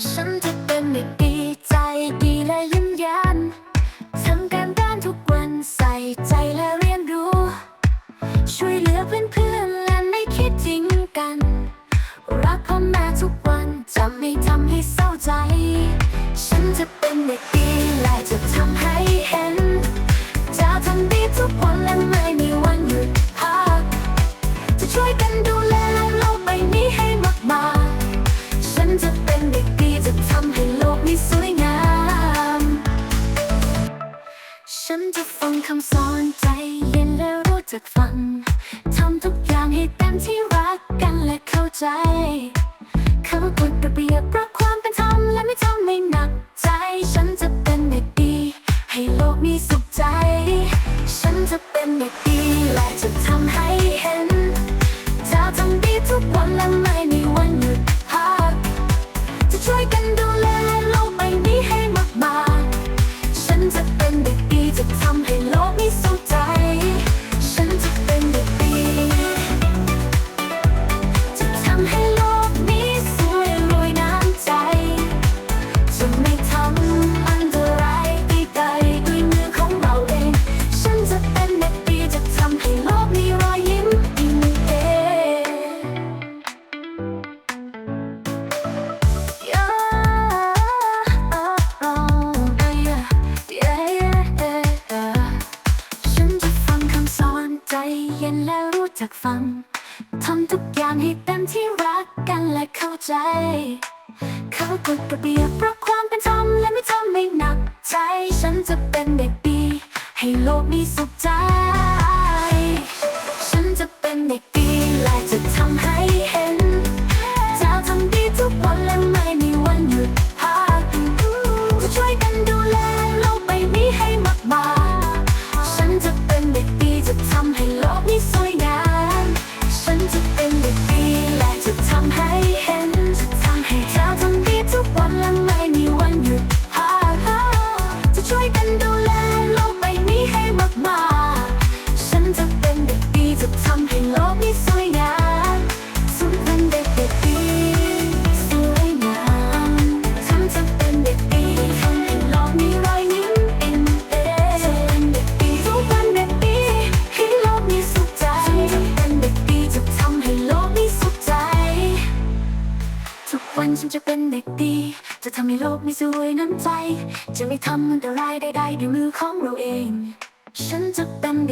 ฉันจะเป็นเด็กดีใจดีและยิ้มแย้มทำการบ้านทุกวันใส่ใจและเรียนรู้ ช่วยเหลือเพื่อนๆและไม่คิดทิ้งกัน รักพ่อแม่ทุกวันจะไม่ทำให้เศร้าใจ ฉันจะเป็นเด็กดีและจะทำให้เห็น จะทำดีทุกวันและไม่มีวันหยุดพัก จะช่วยกัน ฉันจะฟังคำสอนใจเย็นและรู้จักฟังทำทุกอย่างให้เต็มที่รักกันและเข้าใจคำกฎระเบียบรักความเป็นธรรมและไม่ทำให้หนักใจ ฉันจะเป็นเด็กดี ให้โลกนี้สุขใจ ฉันจะเป็นเด็กดี ใจเย็นและรู้จักฟังทำทุกอย่างให้เต็มที่รักกันและเข้าใจ เขากฎระเบียบรักความเป็นธรรมและไม่ทำให้หนักใจ ฉันจะเป็นเด็กดี ให้โลกมีสุขใจ ฉันจะเป็นเด็กดีและจะทำให้ ให้ ฉันจะเป็นเด็กดี จะทำให้โลกมีสวยน้ำใจ จะไม่ทำอันตรายใดๆด้วยมือของเราเอง ฉันจะเป็นเด็ก